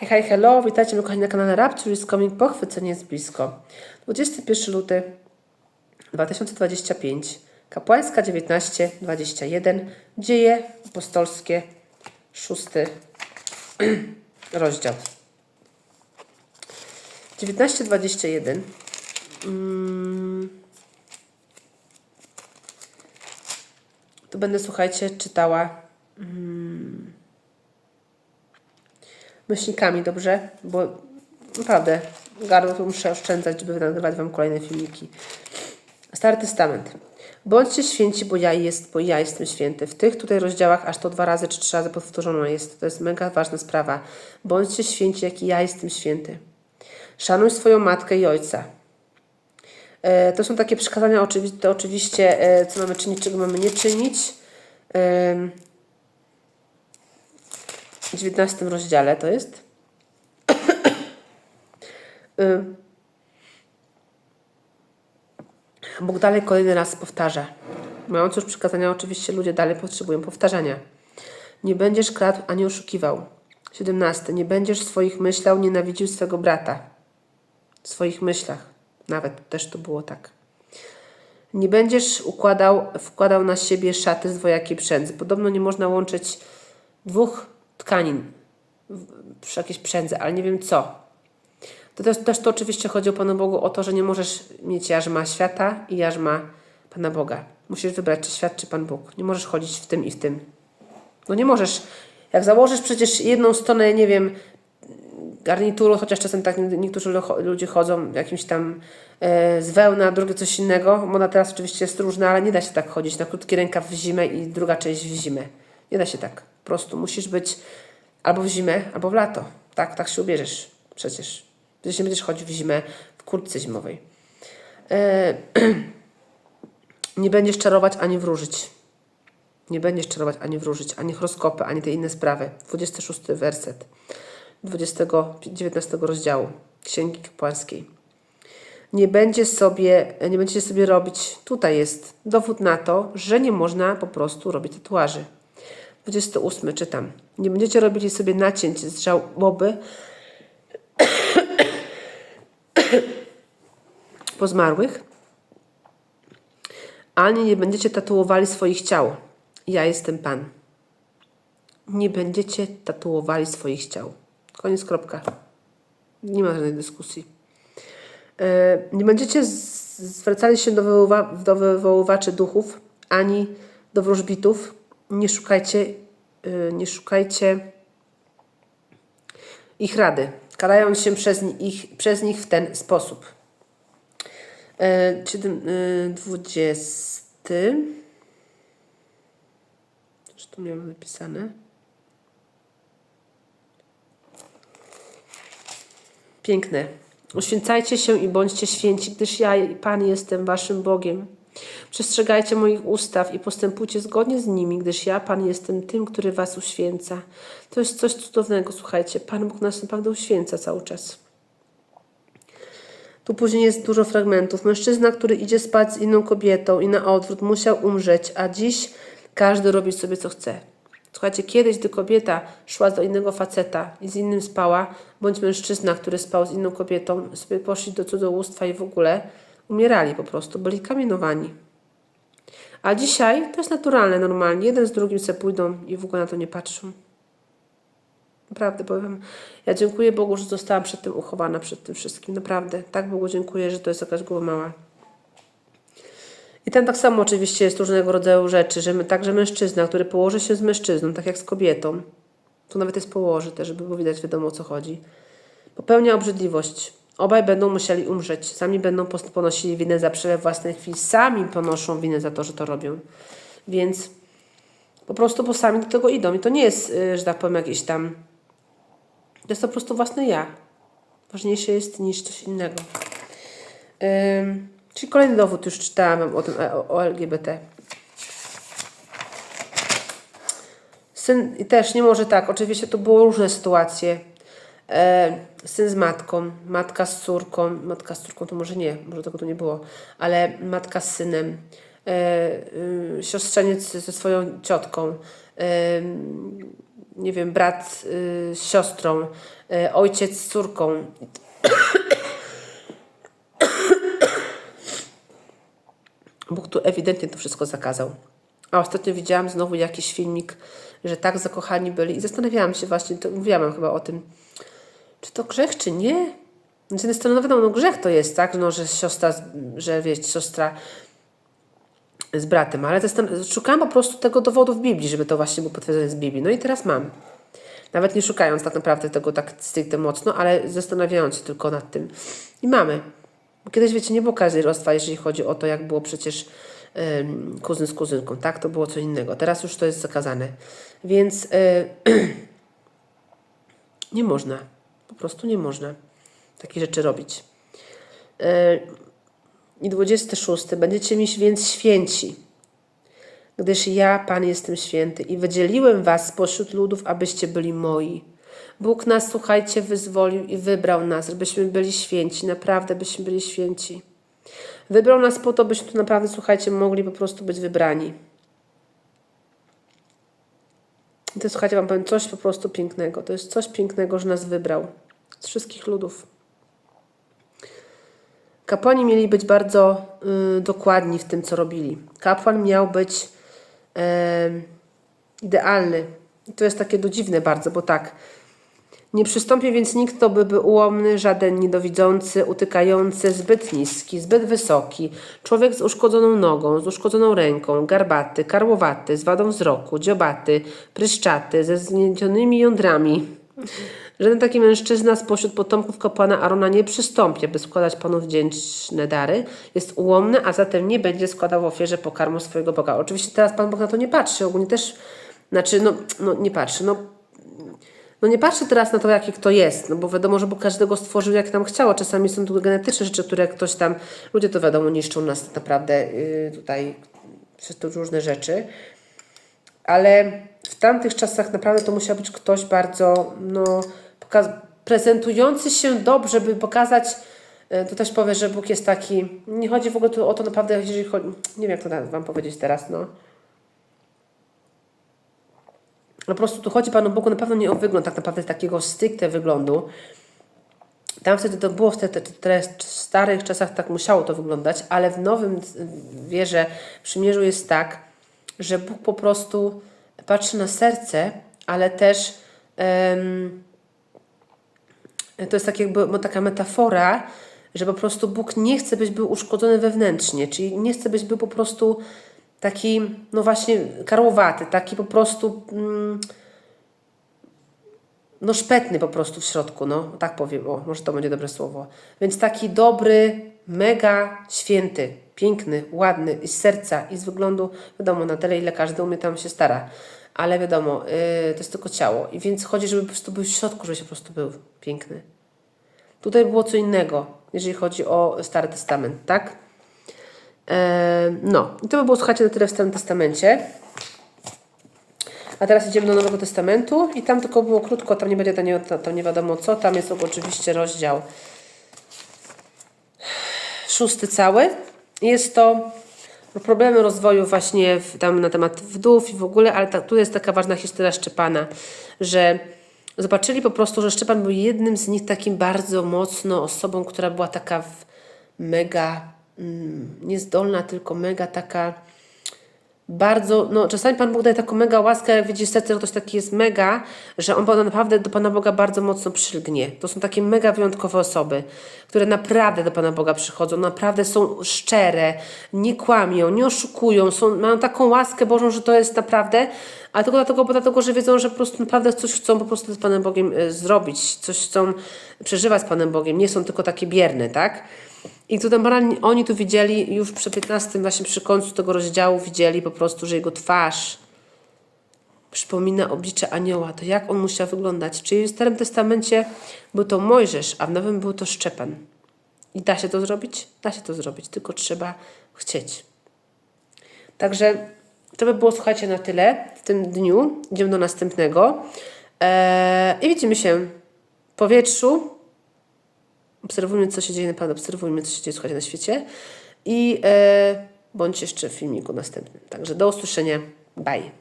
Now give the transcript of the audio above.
Hej, hej, hello, witajcie moi kochani na kanale Rapture is Coming, pochwycenie jest blisko. 21 luty 2025, kapłańska 1921, dzieje apostolskie, szósty rozdział. 1921 mm, Tu będę, słuchajcie, czytała mm, myślnikami, dobrze? Bo naprawdę gardło to muszę oszczędzać, żeby nagrywać Wam kolejne filmiki. Stary Testament. Bądźcie święci, bo ja jest, bo ja jestem święty. W tych tutaj rozdziałach aż to dwa razy czy trzy razy powtórzone jest. To jest mega ważna sprawa. Bądźcie święci, jak i ja jestem święty. Szanuj swoją matkę i ojca. E, to są takie przykazania, oczywi to oczywiście, e, co mamy czynić, czego mamy nie czynić. E, 19 rozdziale to jest. Y, Bóg dalej kolejny raz powtarza. Mając już przykazania, oczywiście ludzie dalej potrzebują powtarzania. Nie będziesz kradł ani oszukiwał. 17. Nie będziesz swoich myślał, nienawidził swego brata. W swoich myślach. Nawet też to było tak. Nie będziesz układał, wkładał na siebie szaty z dwojakiej przędzy. Podobno nie można łączyć dwóch tkanin jakiejś przędzy, ale nie wiem co. To też, też to oczywiście chodzi o Panu Bogu o to, że nie możesz mieć jarzma świata i jarzma Pana Boga. Musisz wybrać, czy świat, czy Pan Bóg. Nie możesz chodzić w tym i w tym. No nie możesz. Jak założysz przecież jedną stronę, nie wiem, garnituru, chociaż czasem tak niektórzy ludzie chodzą jakimś tam e, z wełna, drugie coś innego. Moda teraz oczywiście jest różna, ale nie da się tak chodzić na krótki rękaw w zimę i druga część w zimę. Nie da się tak. Po prostu musisz być albo w zimę, albo w lato. Tak, tak się ubierzesz przecież. Przecież nie będziesz chodził w zimę w kurtce zimowej. E, nie będziesz czarować ani wróżyć. Nie będziesz czarować ani wróżyć, ani horoskopy, ani te inne sprawy. 26 werset 20, 19 rozdziału Księgi Kapłańskiej. Nie będzie sobie, nie będziecie sobie robić, tutaj jest dowód na to, że nie można po prostu robić tatuaży. 28 czytam. Nie będziecie robili sobie nacięć z żałoby po zmarłych, ani nie będziecie tatuowali swoich ciał. Ja jestem Pan. Nie będziecie tatuowali swoich ciał. Koniec, kropka. Nie ma żadnej dyskusji. E, Nie będziecie zwracali się do wywoływaczy duchów, ani do wróżbitów. Nie szukajcie, e, nie szukajcie ich rady, karając się przez nich, przez nich w ten sposób. E, siedem- e, Dwudziesty. Coś tu miałem napisane. Piękne. Uświęcajcie się i bądźcie święci, gdyż ja, Pan, jestem waszym Bogiem. Przestrzegajcie moich ustaw i postępujcie zgodnie z nimi, gdyż ja, Pan, jestem tym, który was uświęca. To jest coś cudownego, słuchajcie. Pan Bóg nas naprawdę uświęca cały czas. Tu później jest dużo fragmentów. Mężczyzna, który idzie spać z inną kobietą i na odwrót musiał umrzeć, a dziś każdy robi sobie co chce. Słuchajcie, kiedyś, gdy kobieta szła do innego faceta i z innym spała, bądź mężczyzna, który spał z inną kobietą, sobie poszli do cudzołóstwa i w ogóle umierali po prostu, byli kamienowani. A dzisiaj to jest naturalne, normalnie. Jeden z drugim se pójdą i w ogóle na to nie patrzą. Naprawdę powiem. Ja dziękuję Bogu, że zostałam przed tym uchowana, przed tym wszystkim. Naprawdę. Tak Bogu dziękuję, że to jest jakaś głowa mała. I tam tak samo oczywiście jest różnego rodzaju rzeczy, że my, także mężczyzna, który położy się z mężczyzną, tak jak z kobietą, tu nawet jest położy też, żeby było widać, wiadomo o co chodzi, popełnia obrzydliwość. Obaj będą musieli umrzeć. Sami będą ponosili winę za przelew własnej krwi. Sami ponoszą winę za to, że to robią. Więc po prostu, bo sami do tego idą. I to nie jest, y, że tak powiem, jakieś tam... To jest to po prostu własne ja. Ważniejsze jest niż coś innego. Ym, czyli kolejny dowód już czytałam o tym e, o, o LGBT. Syn też nie może tak. Oczywiście to były różne sytuacje. E, syn z matką, matka z córką, matka z córką to może nie, może tego tu nie było, ale matka z synem, e, y, siostrzeniec ze swoją ciotką, e, nie wiem, brat y, z siostrą, ojciec z córką. Bóg tu ewidentnie to wszystko zakazał. A ostatnio widziałam znowu jakiś filmik, że tak zakochani byli i zastanawiałam się właśnie, to mówiłam chyba o tym, czy to grzech, czy nie? Z jednej strony, no wiadomo, no grzech to jest, tak, no, że siostra, że wiecie, siostra z bratem, ale szukałam po prostu tego dowodu w Biblii, żeby to właśnie było potwierdzone z Biblii. No i teraz mam. Nawet nie szukając tak naprawdę tego tak stricte mocno, ale zastanawiając się tylko nad tym. I mamy. Kiedyś, wiecie, nie było kazirodztwa, jeżeli chodzi o to, jak było przecież kuzyn z kuzynką, tak? To było co innego. Teraz już to jest zakazane. Więc y, nie można. Po prostu nie można takie rzeczy robić. Y, I 26. Będziecie mi więc święci, gdyż ja, Pan, jestem święty i wydzieliłem was spośród ludów, abyście byli moi. Bóg nas, słuchajcie, wyzwolił i wybrał nas, żebyśmy byli święci, naprawdę byśmy byli święci. Wybrał nas po to, byśmy tu naprawdę, słuchajcie, mogli po prostu być wybrani. I to, słuchajcie, wam powiem coś po prostu pięknego. To jest coś pięknego, że nas wybrał z wszystkich ludów. Kapłani mieli być bardzo y, dokładni w tym, co robili. Kapłan miał być em, idealny. I to jest takie do dziwne bardzo, bo tak. Nie przystąpi więc nikt, kto byłby ułomny, żaden niedowidzący, utykający, zbyt niski, zbyt wysoki, człowiek z uszkodzoną nogą, z uszkodzoną ręką, garbaty, karłowaty, z wadą wzroku, dziobaty, pryszczaty, ze zgniecionymi jądrami. Żaden taki mężczyzna spośród potomków kapłana Arona nie przystąpi, aby składać Panu wdzięczne dary. Jest ułomny, a zatem nie będzie składał w ofierze pokarmu swojego Boga. Oczywiście teraz Pan Bóg na to nie patrzy. Ogólnie też, znaczy, no, no nie patrzy. No, no nie patrzy teraz na to, jaki kto jest, no bo wiadomo, że Bóg każdego stworzył jak tam chciało. Czasami są tu genetyczne rzeczy, które ktoś tam, ludzie to wiadomo, niszczą nas tak naprawdę yy, tutaj przez to różne rzeczy. Ale w tamtych czasach naprawdę to musiał być ktoś bardzo, no, prezentujący się dobrze, by pokazać, yy, to też powiem, że Bóg jest taki, nie chodzi w ogóle tu o to naprawdę, jeżeli chodzi, nie wiem jak to Wam powiedzieć teraz, no. Po prostu tu chodzi Panu Bogu na pewno nie o wygląd, tak naprawdę takiego stricte wyglądu. Tam wtedy to było w te, te, te starych czasach tak musiało to wyglądać, ale w nowym wierze przymierzu jest tak, że Bóg po prostu patrzy na serce, ale też em, to jest tak jakby taka metafora, że po prostu Bóg nie chce, byś był uszkodzony wewnętrznie, czyli nie chce, byś był po prostu taki, no właśnie, karłowaty, taki po prostu, mm, no szpetny po prostu w środku, no tak powiem, o, może to będzie dobre słowo. Więc taki dobry, mega święty, piękny, ładny i z serca i z wyglądu, wiadomo, na tyle ile każdy umie tam się stara, ale wiadomo, yy, to jest tylko ciało. I więc chodzi, żeby po prostu był w środku, żeby się po prostu był piękny. Tutaj było co innego, jeżeli chodzi o Stary Testament, tak? No, to by było, słuchajcie, na tyle w Starym Testamencie. A teraz idziemy do Nowego Testamentu i tam tylko było krótko, tam nie będzie, tam nie, tam nie wiadomo co, tam jest oczywiście rozdział szósty cały. Jest to problemy rozwoju właśnie w, tam na temat wdów i w ogóle, ale ta, tu jest taka ważna historia Szczepana, że zobaczyli po prostu, że Szczepan był jednym z nich takim bardzo mocno osobą, która była taka w, mega niezdolna, tylko mega taka bardzo, no czasami Pan Bóg daje taką mega łaskę, jak widzi serce, że ktoś taki jest mega, że on naprawdę do Pana Boga bardzo mocno przylgnie. To są takie mega wyjątkowe osoby, które naprawdę do Pana Boga przychodzą, naprawdę są szczere, nie kłamią, nie oszukują, są, mają taką łaskę Bożą, że to jest naprawdę, a tylko dlatego, bo dlatego, że wiedzą, że po prostu naprawdę coś chcą po prostu z Panem Bogiem y, zrobić, coś chcą przeżywać z Panem Bogiem, nie są tylko takie bierne, tak? I tu tam oni tu widzieli, już przy 15, właśnie przy końcu tego rozdziału widzieli po prostu, że jego twarz przypomina oblicze anioła. To jak on musiał wyglądać? Czyli w Starym Testamencie był to Mojżesz, a w Nowym był to Szczepan. I da się to zrobić? Da się to zrobić, tylko trzeba chcieć. Także to by było, słuchajcie, na tyle w tym dniu. Idziemy do następnego. Eee, I widzimy się w powietrzu. Obserwujmy, co się dzieje, naprawdę obserwujmy, co się dzieje, słuchajcie, na świecie. I e, bądź jeszcze w filmiku następnym. Także do usłyszenia. Bye.